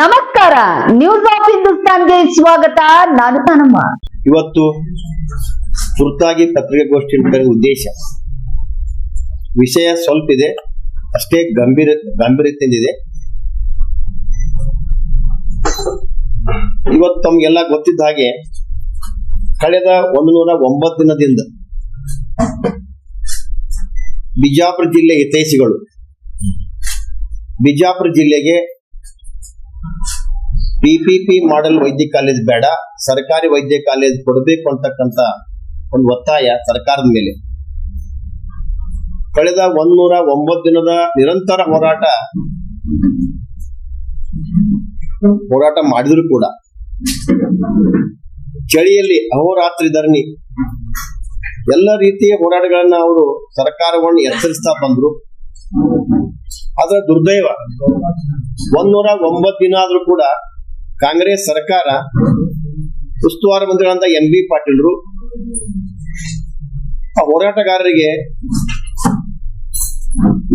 ನಮಸ್ಕಾರ news of ಹಿಂದೂಸ್ತಾನ್ಗೆ ಸ್ವಾಗತ. ನಾನು ತನಮ್ಮ. ಇವತ್ತು ತುರ್ತಾಗಿ ಪತ್ರಿಕಾಗೋಷ್ಠಿ ನಡೆದ ಉದ್ದೇಶ. ವಿಷಯ ಸ್ವಲ್ಪ ಇದೆ, ಅಷ್ಟೇ ಗಂಭೀರ ಗಂಭೀರತೆಯಿಂದಿದೆ ಇವತ್ತು ತಮ್ಗೆಲ್ಲ ಗೊತ್ತಿದ್ದ ಹಾಗೆ, ಕಳೆದ ಒಂದು ನೂರ ಒಂಬತ್ತು ದಿನದಿಂದ ಬಿಜಾಪುರ ಜಿಲ್ಲೆ ಹಿತೈಷಿಗಳು. ಬಿಜಾಪುರ ಜಿಲ್ಲೆಗೆ ಪಿಪಿಪಿ ಮಾಡೆಲ್ ವೈದ್ಯ ಕಾಲೇಜ್ ಬೇಡ, ಸರ್ಕಾರಿ ವೈದ್ಯ ಕಾಲೇಜ್ ಕೊಡಬೇಕು ಅಂತಕ್ಕಂತ ಒಂದು ಒತ್ತಾಯ ಸರ್ಕಾರದ ಮೇಲೆ. ಕಳೆದ ಒಂದೂರ ಒಂಬತ್ತು ದಿನದ ನಿರಂತರ ಹೋರಾಟ ಹೋರಾಟ ಮಾಡಿದ್ರು ಕೂಡ. ಚಳಿಯಲ್ಲಿ ಅಹೋರಾತ್ರಿ ಧರಣಿ. ಎಲ್ಲ ರೀತಿಯ ಹೋರಾಟಗಳನ್ನ ಅವರು ಸರ್ಕಾರವನ್ನು ಎಚ್ಚರಿಸ್ತಾ ಬಂದ್ರು. ಆದ್ರೆ ದುರ್ದೈವ. ಒಂದೂರ ಒಂಬತ್ತು ದಿನ ಆದ್ರೂ ಕೂಡ ಕಾಂಗ್ರೆಸ್ ಸರ್ಕಾರ ಉಸ್ತುವಾರಿ ಮಂತ್ರಿಗಳಂತ ಎಂ ಬಿ ಪಾಟೀಲ್ರು ಹೋರಾಟಗಾರರಿಗೆ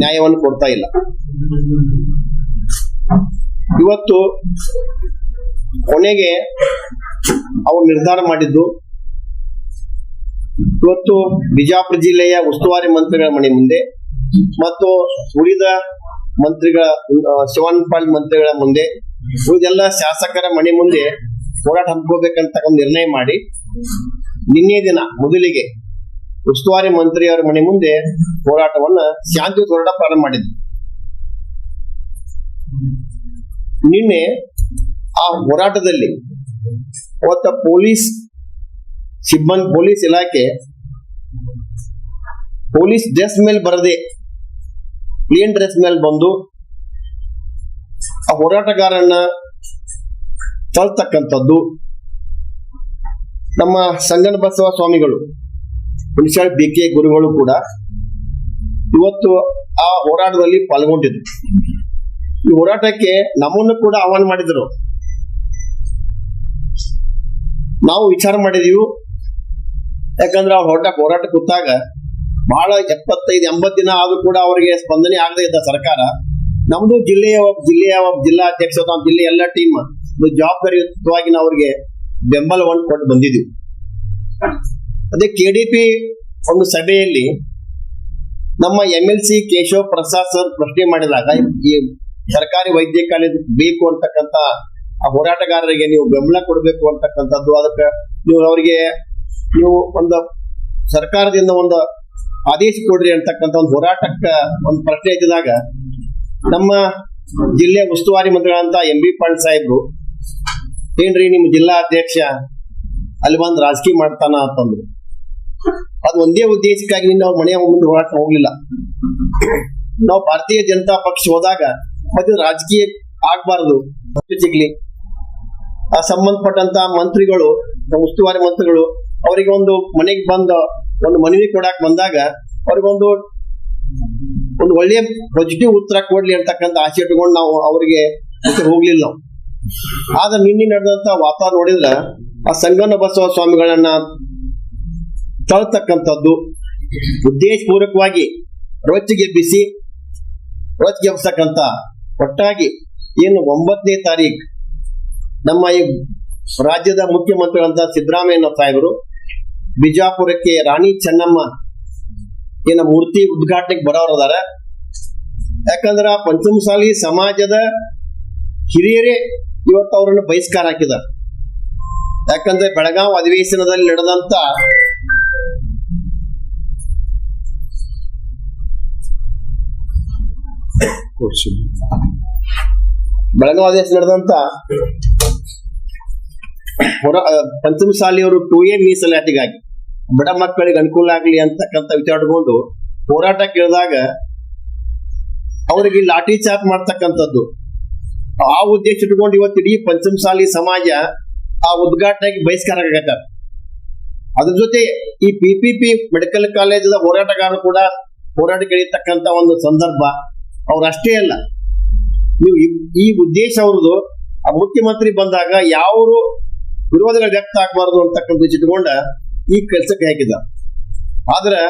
ನ್ಯಾಯವನ್ನು ಕೊಡ್ತಾ ಇಲ್ಲ. ಇವತ್ತು ಕೊನೆಗೆ ಅವರು ನಿರ್ಧಾರ ಮಾಡಿದ್ದು, ಇವತ್ತು ಬಿಜಾಪುರ ಜಿಲ್ಲೆಯ ಉಸ್ತುವಾರಿ ಮಂತ್ರಿಗಳ ಮನೆ ಮುಂದೆ ಮತ್ತು ಉಳಿದ ಮಂತ್ರಿಗಳ ಶಿವನ್ ಪಾಲ್ ಮಂತ್ರಿಗಳ ಮುಂದೆ ಉಳಿದೆಲ್ಲ ಶಾಸಕರ ಮನೆ ಮುಂದೆ ಹೋರಾಟ ಹಮ್ಮಿಕೋಬೇಕಂತ ಒಂದು ನಿರ್ಣಯ ಮಾಡಿ ನಿನ್ನೆ ದಿನ ಮೊದಲಿಗೆ ಉಸ್ತುವಾರಿ ಮಂತ್ರಿಯವರ ಮನೆ ಮುಂದೆ ಹೋರಾಟವನ್ನ ಶಾಂತಿ ಹೋರಾಟ ಪ್ರಾರಂಭ ಮಾಡಿದ್ರು ನಿನ್ನೆ ಆ ಹೋರಾಟದಲ್ಲಿ ಅವತ್ತ ಪೊಲೀಸ್ ಸಿಬ್ಬಂದಿ, ಪೊಲೀಸ್ ಇಲಾಖೆ ಪೊಲೀಸ್ ಡ್ರೆಸ್ ಮೇಲೆ ಬರದೆ, ಪ್ಲೇನ್ ಡ್ರೆಸ್ ಮೇಲೆ ಬಂದು ಆ ಹೋರಾಟಗಾರನ್ನ ತಳ್ತಕ್ಕಂಥದ್ದು ನಮ್ಮ ಸಂಗಣ ಬಸವ ಸ್ವಾಮಿಗಳು ಹುಣಸಾಳ್ ಬಿ ಕೆ ಗುರುಗಳು ಕೂಡ ಇವತ್ತು ಆ ಹೋರಾಟದಲ್ಲಿ ಪಾಲ್ಗೊಂಡಿದ್ರು. ಈ ಹೋರಾಟಕ್ಕೆ ನಮ್ಮನ್ನು ಕೂಡ ಆಹ್ವಾನ ಮಾಡಿದ್ರು. ನಾವು ವಿಚಾರ ಮಾಡಿದೀವಿ. ಯಾಕಂದ್ರೆ ಆ ಹೊರಟ ಹೋರಾಟ ಕೂತಾಗ ಬಹಳ ಎಪ್ಪತ್ತೈದು ಎಂಬತ್ತು ದಿನ ಆದ್ರೂ ಕೂಡ ಅವರಿಗೆ ಸ್ಪಂದನೆ ಆಗದೆ ಇದ್ದ ಸರ್ಕಾರ ನಮ್ದು ಜಿಲ್ಲೆಯ ಜಿಲ್ಲೆಯ ಜಿಲ್ಲಾ ಅಧ್ಯಕ್ಷ ನಮ್ಮ ಜಿಲ್ಲೆ ಎಲ್ಲ ಟೀಮ್ ಜವಾಬ್ದಾರಿಯುತವಾಗಿ ನಾವು ಅವ್ರಿಗೆ ಬೆಂಬಲವನ್ನು ಕೊಟ್ಟು ಬಂದಿದ್ವಿ ಅದೇ ಕೆಡಿಪಿ ಒಂದು ಸಭೆಯಲ್ಲಿ ನಮ್ಮ M L C Keshav Prasad sir ಪ್ರಶ್ನೆ ಮಾಡಿದಾಗ, ಈ ಸರ್ಕಾರಿ ವೈದ್ಯ ಕಾಲೇಜ್ ಬೇಕು ಅಂತಕ್ಕಂತ ಆ ಹೋರಾಟಗಾರರಿಗೆ ನೀವು ಬೆಂಬಲ ಕೊಡಬೇಕು ಅಂತಕ್ಕಂಥದ್ದು, ಅದಕ್ಕೆ ನೀವು ಅವರಿಗೆ ನೀವು ಒಂದು ಸರ್ಕಾರದಿಂದ ಒಂದು ಆದೇಶ ಕೊಡ್ರಿ ಅಂತಕ್ಕಂಥ ಒಂದು ಹೋರಾಟಕ್ಕ ಒಂದು ಪ್ರಶ್ನೆ ಎತ್ತಿದಾಗ ನಮ್ಮ ಜಿಲ್ಲೆ ಉಸ್ತುವಾರಿ ಮಂತ್ರಿಗಳಂತ ಎಂ ಬಿ ಪಾಂಡ್ ಸಾಹೇಬ್ರು, ಏನ್ರಿ ನಿಮ್ ಜಿಲ್ಲಾ ಅಧ್ಯಕ್ಷ ಅಲ್ಲಿ ಬಂದ್ ರಾಜಕೀಯ ಮಾಡ್ತಾನ ಅಂತಂದ್ರು. ಅದು ಒಂದೇ ಉದ್ದೇಶಕ್ಕಾಗಿ ನಾವು ಮನೆಯ ಮುಂದೆ ಹೋರಾಟ ಹೋಗ್ಲಿಲ್ಲ. ನಾವು ಭಾರತೀಯ ಜನತಾ ಪಕ್ಷ ಹೋದಾಗ ಮತ್ತೆ ರಾಜಕೀಯ ಆಗ್ಬಾರದು ಸಿಗ್ಲಿ. ಆ ಸಂಬಂಧಪಟ್ಟಂತ ಮಂತ್ರಿಗಳು ಉಸ್ತುವಾರಿ ಮಂತ್ರಿಗಳು, ಅವರಿಗೆ ಒಂದು ಮನೆಗೆ ಬಂದ ಒಂದು ಮನವಿ ಕೊಡಾಕ್ ಬಂದಾಗ ಅವ್ರಿಗೊಂದು ಒಂದು ಒಳ್ಳೆಯ ಪಾಸಿಟಿವ್ ಉತ್ತರ ಕೊಡ್ಲಿ ಅಂತಕ್ಕಂಥ ಆಸೆ ಇಟ್ಕೊಂಡು ನಾವು ಅವರಿಗೆ ಹೋಗ್ಲಿಲ್ಲ ನಾವು. ಆದ್ರೆ ನಿನ್ನೆ ನಡೆದಂತ ವಾತಾವರಣ ನೋಡಿದ್ರ ಆ ಸಂಗನ ಬಸವ ಸ್ವಾಮಿಗಳನ್ನ ತಳ್ತಕ್ಕಂಥದ್ದು ಉದ್ದೇಶಪೂರ್ವಕವಾಗಿ ರೊಚ್ಚಿಗೆಬ್ಬಿಸಿ ರೊಚ್ಚಿಗೆಬ್ಸಕ್ಕಂತ ಒಟ್ಟಾಗಿ ಏನು ಒಂಬತ್ತನೇ ತಾರೀಕು ನಮ್ಮ ಈ ರಾಜ್ಯದ ಮುಖ್ಯಮಂತ್ರಿಗಳಂತ ಸಿದ್ದರಾಮಯ್ಯ ಸಾಹೇಬರು ಬಿಜಾಪುರಕ್ಕೆ ರಾಣಿ ಚೆನ್ನಮ್ಮ ಏನ ಮೂರ್ತಿ ಉದ್ಘಾಟನೆಗೆ ಬರೋರು ಅದಾರ. ಯಾಕಂದ್ರ ಪಂಚಮಸಾಲಿ ಸಮಾಜದ ಹಿರಿಯರೇ ಇವತ್ತು ಅವರನ್ನು ಬಹಿಷ್ಕಾರ ಹಾಕಿದಾರ. ಯಾಕಂದ್ರೆ ಬೆಳಗಾವ್ ಅಧಿವೇಶನದಲ್ಲಿ ನಡೆದಂತ ಬೆಳಗಾವ್ ಅಧಿವೇಶನ ನಡೆದಂತ ಹೊರ ಪಂಚಮಸಾಲಿಯವರು ಟೂ ಎ ಮೀಸಲಾತಿಗಾಗಿ ಬಡ ಮಕ್ಕಳಿಗೆ ಅನುಕೂಲ ಆಗ್ಲಿ ಅಂತಕ್ಕಂಥ ವಿಚಾರಗೊಂಡು ಹೋರಾಟ ಕೇಳಿದಾಗ ಅವರಿಗೆ ಲಾಠಿ ಚಾರ್ಜ್ ಮಾಡ್ತಕ್ಕಂಥದ್ದು. ಆ ಉದ್ದೇಶ ಇಟ್ಕೊಂಡು ಇವತ್ತು ಇಡೀ ಪಂಚಮಸಾಲಿ ಸಮಾಜ ಆ ಉದ್ಘಾಟನೆಗೆ ಬಹಿಷ್ಕಾರ ಆಗತ್ತ. ಅದ್ರ ಜೊತೆ ಈ ಪಿಪಿಪಿ ಮೆಡಿಕಲ್ ಕಾಲೇಜದ ಹೋರಾಟಗಾರರು ಕೂಡ ಹೋರಾಟಕ್ಕೆ ಕೇಳಿರ್ತಕ್ಕಂತ ಒಂದು ಸಂದರ್ಭ ಅವ್ರಷ್ಟೇ ಅಲ್ಲ. ನೀವು ಈ- ಉದ್ದೇಶ ಅವ್ರದ್ದು, ಆ ಮುಖ್ಯಮಂತ್ರಿ ಬಂದಾಗ ಯಾವರು ವಿರೋಧಗಳು ವ್ಯಕ್ತ ಆಗಬಾರದು ಅಂತಕ್ಕಂಥ ಇಟ್ಕೊಂಡ ಈ ಕೆಲಸಕ್ಕೆ ಹಾಕಿದ ಆದ್ರೆ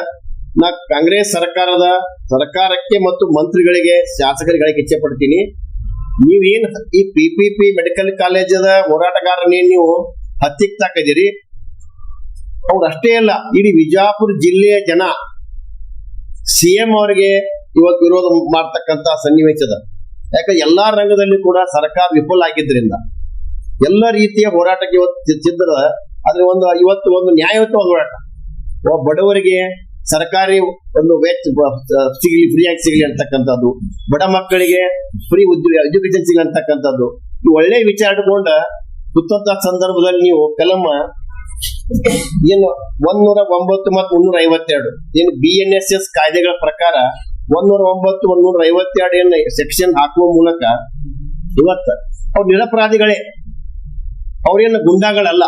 ನಾ ಕಾಂಗ್ರೆಸ್ ಸರ್ಕಾರದ ಸರ್ಕಾರಕ್ಕೆ ಮತ್ತು ಮಂತ್ರಿಗಳಿಗೆ ಶಾಸಕರಿಗೆ ಇಚ್ಛೆ ಪಡ್ತೀನಿ. ನೀವೇನ್ ಈ ಪಿ ಪಿ ಪಿ ಮೆಡಿಕಲ್ ಕಾಲೇಜದ ಹೋರಾಟಗಾರನೇ ನೀವು ಹತ್ತಿಕ್ ತಾಕದಿರಿ ಅವ್ರು ಅಷ್ಟೇ ಅಲ್ಲ, ಇಡೀ ವಿಜಾಪುರ ಜಿಲ್ಲೆಯ ಜನ ಸಿಎಂ ಅವರಿಗೆ ಇವತ್ತು ವಿರೋಧ ಮಾಡ್ತಕ್ಕಂತ ಸನ್ನಿವೇಶದ ಯಾಕಂದ್ರೆ ಎಲ್ಲಾ ರಂಗದಲ್ಲಿ ಕೂಡ ಸರ್ಕಾರ ವಿಫಲ ಆಗಿದ್ರಿಂದ ಎಲ್ಲ ರೀತಿಯ ಹೋರಾಟಕ್ಕೆ ಇವತ್ತು ಆದ್ರೆ ಒಂದು ಇವತ್ತು ಒಂದು ನ್ಯಾಯಯುತವಾದ ಹೋರಾಟ. ಬಡವರಿಗೆ ಸರ್ಕಾರಿ ಒಂದು ವೆಚ್ಚ ಸಿಗಲಿ, ಫ್ರೀಯಾಗಿ ಸಿಗಲಿ ಅಂತಕ್ಕಂಥದ್ದು, ಬಡ ಮಕ್ಕಳಿಗೆ ಫ್ರೀ ಉದ್ಯೋಗ ಎಜುಕೇಶನ್ ಸಿಗಲಿ ಅಂತಕ್ಕಂಥದ್ದು, ಈ ಒಳ್ಳೆ ವಿಚಾರ ಇಟ್ಕೊಂಡ ಕುತ್ತಂತ ಸಂದರ್ಭದಲ್ಲಿ ನೀವು ಕಲಮ ಏನು ಒಂದೂರ ಒಂಬತ್ತು ಮತ್ತು ಮುನ್ನೂರ ಐವತ್ತೆರಡು. ಏನು ಬಿ ಎನ್ ಎಸ್ ಎಸ್ ಕಾಯ್ದೆಗಳ ಪ್ರಕಾರ ಒಂದೂರ ಒಂಬತ್ತು ಒಂದೂರ ಐವತ್ತೆರಡು ಏನು ಸೆಕ್ಷನ್ ಹಾಕುವ ಮೂಲಕ ಇವತ್ತ ಅವ್ರು ನಿರಪರಾಧಿಗಳೇ. ಅವ್ರೇನು ಗುಂಡಾಗಳಲ್ಲ.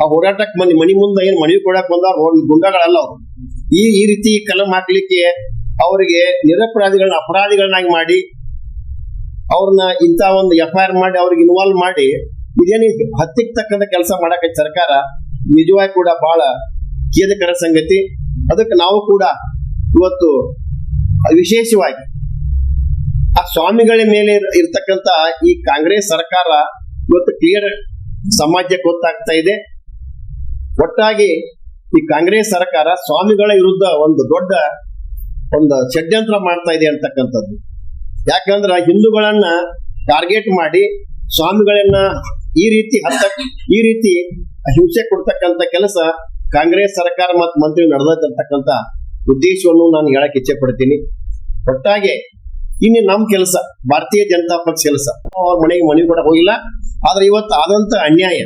ಆ ಹೋರಾಟಕ್ಕೆ ಮನಿ ಮನಿ ಮುಂದೆ ಏನ್ ಮನವಿ ಕೊಡಕ್ ಬಂದವ್ರು ಗುಂಡಗಳಲ್ಲ ಅವ್ರು. ಈ ಈ ರೀತಿ ಕಲಂ ಹಾಕ್ಲಿಕ್ಕೆ ಅವರಿಗೆ ನಿರಪರಾಧಿಗಳನ್ನ, ಅಪರಾಧಿಗಳನ್ನಾಗಿ ಮಾಡಿ, ಅವ್ರನ್ನ ಇಂಥ ಒಂದು ಎಫ್ ಐ ಆರ್ ಮಾಡಿ, ಅವ್ರಿಗೆ ಇನ್ವಾಲ್ವ್ ಮಾಡಿ, ಇದೇನು ಹತ್ತಿಕ್ ತಕ್ಕಂತ ಕೆಲಸ ಮಾಡಕ್ಕೆ ಸರ್ಕಾರ, ನಿಜವಾಗಿ ಕೂಡ ಬಹಳ ಖೇದಕರ ಸಂಗತಿ. ಅದಕ್ಕೆ ನಾವು ಕೂಡ ಇವತ್ತು ವಿಶೇಷವಾಗಿ ಆ ಸ್ವಾಮಿಗಳ ಮೇಲೆ ಇರ್ತಕ್ಕಂತ ಈ ಕಾಂಗ್ರೆಸ್ ಸರ್ಕಾರ ಇವತ್ತು ಕ್ಲಿಯರ್ ಸಮಾಜಕ್ಕೆ ಗೊತ್ತಾಗ್ತಾ ಇದೆ. ಒಟ್ಟಾಗಿ ಈ ಕಾಂಗ್ರೆಸ್ ಸರ್ಕಾರ ಸ್ವಾಮಿಗಳ ವಿರುದ್ಧ ಒಂದು ದೊಡ್ಡ ಒಂದು ಷಡ್ಯಂತ್ರ ಮಾಡ್ತಾ ಇದೆ ಅಂತಕ್ಕಂಥದ್ದು. ಯಾಕಂದ್ರ ಹಿಂದೂಗಳನ್ನ ಟಾರ್ಗೆಟ್ ಮಾಡಿ ಸ್ವಾಮಿಗಳನ್ನ ಈ ರೀತಿ ಹತ್ತ, ಈ ರೀತಿ ಹಿಂಸೆ ಕೊಡ್ತಕ್ಕಂಥ ಕೆಲಸ ಕಾಂಗ್ರೆಸ್ ಸರ್ಕಾರ ಮತ್ತು ಮಂತ್ರಿ ನಡೆದಂತಕ್ಕಂಥ ಉದ್ದೇಶವನ್ನು ನಾನು ಹೇಳಕ್ ಇಚ್ಛೆ ಪಡ್ತೀನಿ. ಒಟ್ಟಾಗಿ ಇನ್ನು ನಮ್ ಕೆಲಸ, ಭಾರತೀಯ ಜನತಾ ಪಕ್ಷ ಕೆಲಸ. ಅವ್ರ ಮನೆಗೆ ಮನವಿ ಕೂಡ ಹೋಗಿಲ್ಲ. ಆದ್ರೆ ಇವತ್ತು ಆದಂತ ಅನ್ಯಾಯ.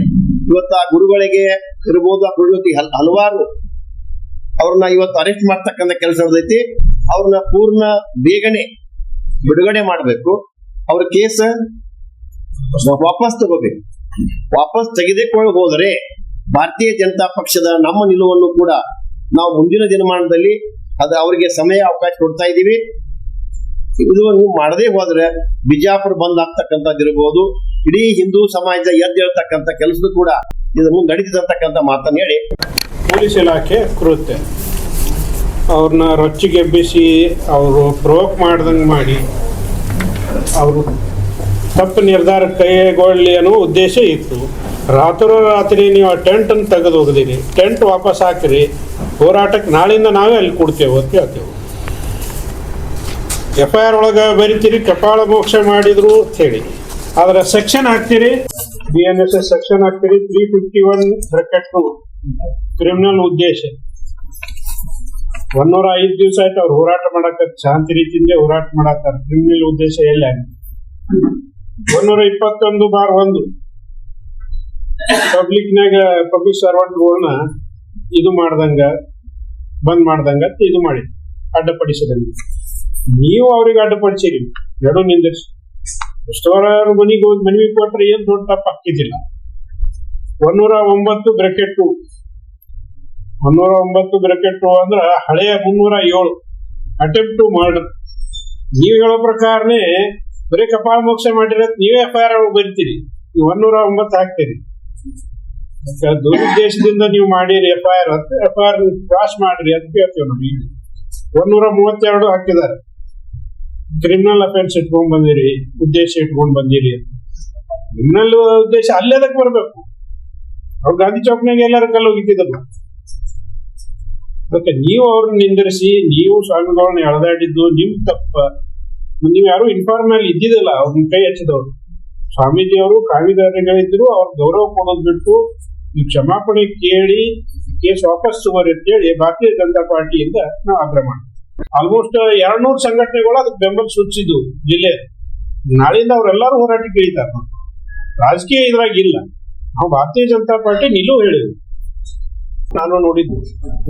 ಇವತ್ತು ಆ ಗುರುಗಳಿಗೆ ಇರ್ಬೋದು, ಆ ಗುರುಗಳಿಗೆ ಹಲ್- ಹಲವಾರು ಅವ್ರನ್ನ ಇವತ್ತು ಅರೆಸ್ಟ್ ಮಾಡ್ತಕ್ಕಂಥ ಕೆಲಸ ಇರ್ತೈತಿ ಅವ್ರನ್ನ ಪೂರ್ಣ ಬೇಗನೆ ಬಿಡುಗಡೆ ಮಾಡಬೇಕು. ಅವ್ರ ಕೇಸ್ ವಾಪಸ್ ತಗೋಬೇಕು. ವಾಪಸ್ ತೆಗೆದುಕೊಂಡು ಹೋದರೆ ಭಾರತೀಯ ಜನತಾ ಪಕ್ಷದ ನಮ್ಮ ನಿಲುವನ್ನು ಕೂಡ ನಾವು ಮುಂದಿನ ದಿನಮಾನದಲ್ಲಿ ಅದ ಅವರಿಗೆ ಸಮಯ ಅವಕಾಶ ಕೊಡ್ತಾ ಇದ್ದೀವಿ. ಇದು ನೀವು ಮಾಡದೇ ಹೋದ್ರೆ ಬಿಜಾಪುರ ಬಂದ್ ಆಗ್ತಕ್ಕಂಥದ್ದು ಇರಬಹುದು ಇಡೀ ಹಿಂದೂ ಸಮಾಜದ ಎದ್ದೇಳ್ತಕ್ಕಂಥ ಕೆಲಸದ ಕೆಲಸ ಕೂಡ ಇದು ಮುಂದೆ ನಡೀತಿರ್ತಕ್ಕಂಥ ಮಾತನ್ನ ಹೇಳಿ. ಪೊಲೀಸ್ ಇಲಾಖೆ ಕೃತ್ಯ. ಅವ್ರನ್ನ ರೊಚ್ಚಿಗೆಬ್ಬಿಸಿ ಅವರು ಪ್ರೋಕ್ ಮಾಡ್ದಂಗೆ ಮಾಡಿ ಅವರು ತಪ್ಪು ನಿರ್ಧಾರ ಕೈಗೊಳ್ಳಿ ಅನ್ನೋ ಉದ್ದೇಶ ಇತ್ತು. ರಾತ್ರೋರಾತ್ರಿ ನೀವು ಆ ಟೆಂಟನ್ನು ತೆಗೆದು ಹೋಗಿದ್ದೀರಿ ಟೆಂಟ್ ವಾಪಸ್ ಹಾಕಿರಿ. ಹೋರಾಟಕ್ಕೆ ನಾಳಿಂದ ನಾವೇ ಅಲ್ಲಿ ಕೊಡ್ತೇವೆ ಅಂತ ಹೇಳ್ತೇವೆ. ಎಫ್ ಐ ಆರ್ ಒಳಗೆ ಬರಿತೀರಿ, ಕಪಾಳ ಮೋಕ್ಷ ಮಾಡಿದ್ರು ಅಂತ ಹೇಳಿ. ಆದ್ರೆ ಸೆಕ್ಷನ್ ಹಾಕ್ತೀರಿ? B N S S section ಹಾಕ್ತೀರಿ. Three fifty one bracket two criminal ಉದ್ದೇಶ. ಒಂದೂರ ಐದು ದಿವಸ ಆಯ್ತು ಅವ್ರು ಹೋರಾಟ ಮಾಡಕ ಶಾಂತಿ ರೀತಿಯಿಂದ ಹೋರಾಟ ಮಾಡತ್ತಾರ ಕ್ರಿಮಿನಲ್ ಉದ್ದೇಶ ಎಲ್ಲ ಒಂದೂರ ಇಪ್ಪತ್ತೊಂದು ಬಾರ್ ಒಂದು. ಪಬ್ಲಿಕ್ನಾಗ ಪಬ್ಲಿಕ್ ಸರ್ವೆಂಟ್ಗಳನ್ನ ಇದು ಮಾಡ್ದಂಗ, ಬಂದ್ ಮಾಡ್ದಂಗ ಇದು ಮಾಡಿ. ಅಡ್ಡಪಡಿಸದಂಗ. ನೀವು ಅವ್ರಿಗೆ ಅಡ್ಡಪಡಿಸಿರಿ. ಎರಡು ನಿಂದಿರ್ಸಿ. ಎಷ್ಟೋರ ಮನಿಗೆ ಹೋಗಿ ಮನವಿ ಕೊಟ್ರೆ ಏನ್ ದೊಡ್ಡ ತಪ್ಪ ಹಾಕಿದ್ದಿಲ್ಲ ಒಂದೂರ ಒಂಬತ್ತು ಬ್ರೆಕೆಟ್ ಟು ಮುನ್ನೂರ ಒಂಬತ್ತು ಬ್ರೆಕೆಟ್ ಟು ಅಂದ್ರ ಹಳೆಯ ಮುನ್ನೂರ ಏಳು ಅಟೆಂಪ್ಟ್ ಟು ಮರ್ಡರ್ ನೀವು ಹೇಳೋ ಪ್ರಕಾರನೇ ಬರೀ ಕಪಾಳ ಮೋಕ್ಷ ಮಾಡಿರೋದು ನೀವೇ ಎಫ್ ಐ ಆರ್ ಬರಿತೀರಿ ಒಂದೂರ ಒಂಬತ್ತು ಹಾಕ್ತೀರಿ. ದುರುದ್ದೇಶದಿಂದ ನೀವು ಮಾಡಿರಿ ಎಫ್ ಐ ಆರ್ ಅಂತ. ಎಫ್ ಐ ಆರ್ ಕ್ರಾಸ್ ಮಾಡ್ರಿ ಅಂತ ಕೇಳ್ತೇವೆ ನೋಡಿ. ಒಂದೂರ ಮೂವತ್ತೆರಡು ಹಾಕಿದ್ದಾರೆ. ಕ್ರಿಮಿನಲ್ ಅಫೆನ್ಸ್ ಇಟ್ಕೊಂಡ್ ಬಂದಿರಿ, ಉದ್ದೇಶ ಇಟ್ಕೊಂಡ್ ಬಂದಿರಿ ಕ್ರಿಮಿನಲ್ ಉದ್ದೇಶ ಅಲ್ಲೇದಕ್ಕೆ ಬರ್ಬೇಕು. ಅವ್ರು ಗಾಂಧಿ ಚೌಕ್ನಾಗ ಎಲ್ಲಾರು ಕಲ್ಲು ಹೋಗಿದ್ದಲ್ಲ ಮತ್ತೆ ನೀವು ಅವ್ರನ್ನ ನಿಂದಿರಿಸಿ, ನೀವು ಸ್ವಾಮಿಗಳನ್ನ ಎಳೆದಾಡಿದ್ದು ನಿಮ್ ತಪ್ಪ. ನೀವು ಯಾರು ಇನ್ಫಾರ್ಮಲ್ ಇದ್ದಿದ್ದಲ್ಲ, ಅವ್ರನ್ನ ಕೈ ಹಚ್ಚಿದವ್ರು. ಸ್ವಾಮೀಜಿಯವರು ಕಾವಿದಾರಿಗಳಿದ್ರು ಅವ್ರ ಗೌರವ ಕೊಡೋದ್ ಬಿಟ್ಟು ನೀವು ಕ್ಷಮಾಪಣೆ ಕೇಳಿ, ಕೇಸ್ ವಾಪಸ್ ತಗೋರಿ ಅಂತೇಳಿ ಭಾರತೀಯ ಜನತಾ ಪಾರ್ಟಿಯಿಂದ ನಾವು ಆಗ್ರಹ ಮಾಡ್ತೀವಿ. ಆಲ್ಮೋಸ್ಟ್ ಎರಡ್ನೂರು ಸಂಘಟನೆಗಳು ಅದಕ್ಕೆ ಬೆಂಬಲ ಸೂಚಿಸಿದ್ವು ಜಿಲ್ಲೆ. ನಾಳಿಂದ ಅವರೆಲ್ಲರೂ ಹೋರಾಟಕ್ಕೆ ಇಳಿತಾರೆ ರಾಜಕೀಯ ಇದ್ರಾಗ ಇಲ್ಲ ನಾವು ಭಾರತೀಯ ಜನತಾ ಪಾರ್ಟಿ ನಿಲುವು ಹೇಳಿದ್ವಿ. ನಾನು ನೋಡಿದ್ದು.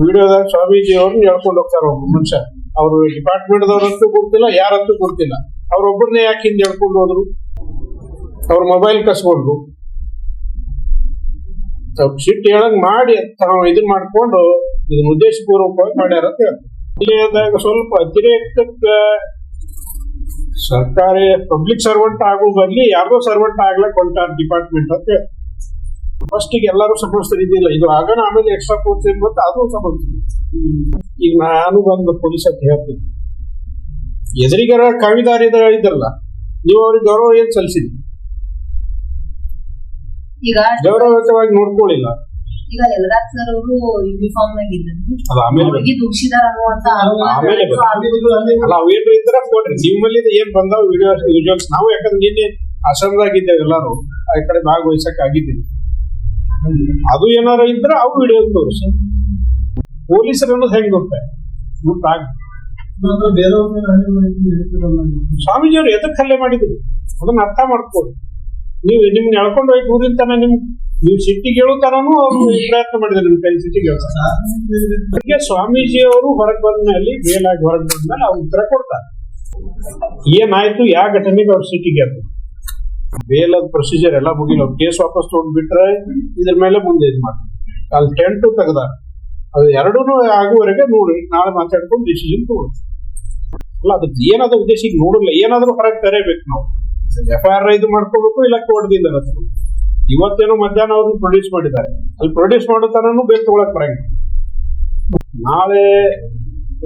ವಿಡಿಯೋದಾಗ ಸ್ವಾಮೀಜಿ ಅವ್ರನ್ನ ಹೇಳ್ಕೊಂಡು ಹೋಗ್ತಾರ ಮನುಷ್ಯ. ಅವರು ಡಿಪಾರ್ಟ್ಮೆಂಟ್ ದವರಷ್ಟು ಗೊತ್ತಿಲ್ಲ ಯಾರಂತೂ ಗೊತ್ತಿಲ್ಲ ಅವ್ರೊಬ್ಬರನ್ನೇ ಯಾಕೆ ಹಿಂದೆ ಹೇಳ್ಕೊಂಡು ಹೋದ್ರು? ಅವ್ರ ಮೊಬೈಲ್ ಕಸ್ಕೊಂಡು. ಸ್ವಲ್ಪ ಸಿಟ್ಟು ಹೇಳಂಗ್ ಮಾಡಿ ತಾವು ಇದನ್ನ ಮಾಡ್ಕೊಂಡು ಇದನ್ನ ಉದ್ದೇಶಪೂರ್ವಕವಾಗಿ ಮಾಡ್ಯಾರ ಅಂತ ಹೇಳ್ತಾರೆ. ಇಲ್ಲಿದಾಗ ಸ್ವಲ್ಪ ಅತಿರೇಕಕ್ಕೆ ಸರ್ಕಾರಿ ಪಬ್ಲಿಕ್ ಸರ್ವೆಂಟ್ ಆಗೋ ಬರ್ಲಿ ಯಾರ್ದೋ ಸರ್ವೆಂಟ್ ಆಗ್ಲಕ್ ಹೊಂಟಾರ ಡಿಪಾರ್ಟ್ಮೆಂಟ್ ಅಂತ ಫಸ್ಟಿಗೆ ಎಲ್ಲರೂ ಇದಿಲ್ಲ ಇದು ಆಗೋಣ ಆಮೇಲೆ ಎಕ್ಸ್ಟ್ರಾ ಕೋರ್ಸ್ ಏನ್ ಗೊತ್ತಾ? ಅದು ಸಮಸ್ಯೆ ಈಗ ನಾನು ಬಂದು ಪೊಲೀಸ್ ಅಂತ ಹೇಳ್ತೀನಿ. ಎದುರಿಗರ ಕವಿದಾರಿ ಇದ್ರಲ್ಲ ನೀವು ಅವ್ರಿಗೆ ಗೌರವ ಏನ್ ಸಲ್ಲಿಸಿದ್ರಿ? ಗೌರವಯುತವಾಗಿ ನೋಡ್ಕೊಳ್ಳಿಲ್ಲ ಈಗ ಎಲ್ರಾಜ್ ಸರ್ ಅವರು ಯೂನಿಫಾರ್ಮ್ ನಾಗ ನಿಮ್ಮಲ್ಲಿ ಏನ್ ಬಂದಾವ ವಿಡಿಯೋ ವಿಜುವಲ್ಸ್ ನಾವು ಯಾಕಂದ್ರೆ ನಿನ್ನೆ ಆಶ್ರಮದಾಗಿದ್ದೇವೆ ಎಲ್ಲಾರು. ಆ ಕಡೆ ಭಾಗವಹಿಸಕ್ ಆಗಿದ್ದೀವಿ ಅದು ಏನಾರ ಇದ್ರೆ ಅವು ವಿಡಿಯೋ ತೋರಿಸಿ. ಪೊಲೀಸರು ಅನ್ನೋದು ಹೆಂಗ್ ಗೊತ್ತಾಗ ಗೊತ್ತಾಗ ಸ್ವಾಮೀಜಿಯವರು ಎದಕ್ಕೆ ಹಲ್ಲೆ ಮಾಡಿದ್ರು? ಅದನ್ನ ಅರ್ಥ ಮಾಡ್ಕೋರಿ ನೀವು ನಿಮ್ಗೆ ಎಳ್ಕೊಂಡು ಹೋಗಿ ಊರಿನ ತನ ನಿಮ್ ನೀವು ಸಿಟ್ಟಿಗೆ ಗೆಳುತ್ತಾರನು ಅವರು ಅವ್ರು ಪ್ರಯತ್ನ ಮಾಡಿದ್ರು ನಿಮ್ ಕೈ ಸಿಟ್ಟಿಗೆ ಹೇಳ್ತಾರೆ ಅದಕ್ಕೆ ಸ್ವಾಮೀಜಿಯವರು ಹೊರಗೆ ಬಂದ್ಮೇಲೆ ಬೇಲಾಗಿ ಹೊರಗೆ ಬಂದ್ಮೇಲೆ ಅವ್ರು ಉತ್ತರ ಕೊಡ್ತಾರೆ. ಏನಾಯ್ತು? ಯಾವ ಘಟನೆಗೆ ಅವ್ರು ಸಿಟ್ಟಿಗೆ ಅದು ಬೇಲದ ಪ್ರೊಸೀಜರ್ ಎಲ್ಲ ಮುಗಿಲ್ಲ. ಅವ್ರು ಕೇಸ್ ವಾಪಸ್ ತಗೊಂಡ್ಬಿಟ್ರೆ ಇದ್ರ ಮೇಲೆ ಮುಂದೆ ಇದು ಮಾಡ್ತಾರೆ. ಅಲ್ಲಿ ಟೆಂಟು ತೆಗ್ದಾರ. ಅದು ಎರಡೂ ಆಗುವವರೆಗೆ ನೋಡಿ, ನಾಳೆ ಮಾತಾಡ್ಕೊಂಡು ಡಿಸಿಷನ್ ತಗೊಳ್ತೀವಿ ಅಲ್ಲ, ಅದಕ್ಕೆ ಏನಾದ್ರು ಉದ್ದೇಶ ಈಗ ನೋಡಿಲ್ಲ. ಏನಾದ್ರೂ ಹೊರಗೆ ತರೇಬೇಕು ನಾವು. ಎಫ್ ಐ ಆರ್ ಇದು ಮಾಡ್ಕೋಬೇಕು ಇಲ್ಲ ಕೊಡದಿಲ್ಲ ಇವತ್ತೇನು ಮಧ್ಯಾಹ್ನ ಅವ್ರನ್ನ ಪ್ರೊಡ್ಯೂಸ್ ಮಾಡಿದ್ದಾರೆ. ಅಲ್ಲಿ ಪ್ರೊಡ್ಯೂಸ್ ಮಾಡೋ ತನೂ ಬೇಲ್ ತಗೊಳಕ್ ಬರಂಗಿಲ್ಲ. ನಾಳೆ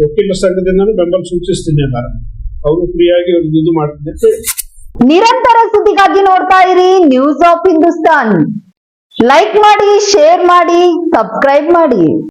ವಕೀಲ ಸಂಘದಿಂದ ಬೆಂಬಲ ಸೂಚಿಸ್ತೀನಿ ಅಂತಾರೆ ಅವರು ಫ್ರೀಯಾಗಿ ಅವ್ರಿಗೆ ಇದು ಮಾಡ್ತೀನಿ ನಿರಂತರ ಸುದ್ದಿಗಾಗಿ ನೋಡ್ತಾ ಇರಿ ನ್ಯೂಸ್ ಆಫ್ ಹಿಂದೂಸ್ತಾನ್ ಲೈಕ್ ಮಾಡಿ ಶೇರ್ ಮಾಡಿ ಸಬ್ಸ್ಕ್ರೈಬ್ ಮಾಡಿ.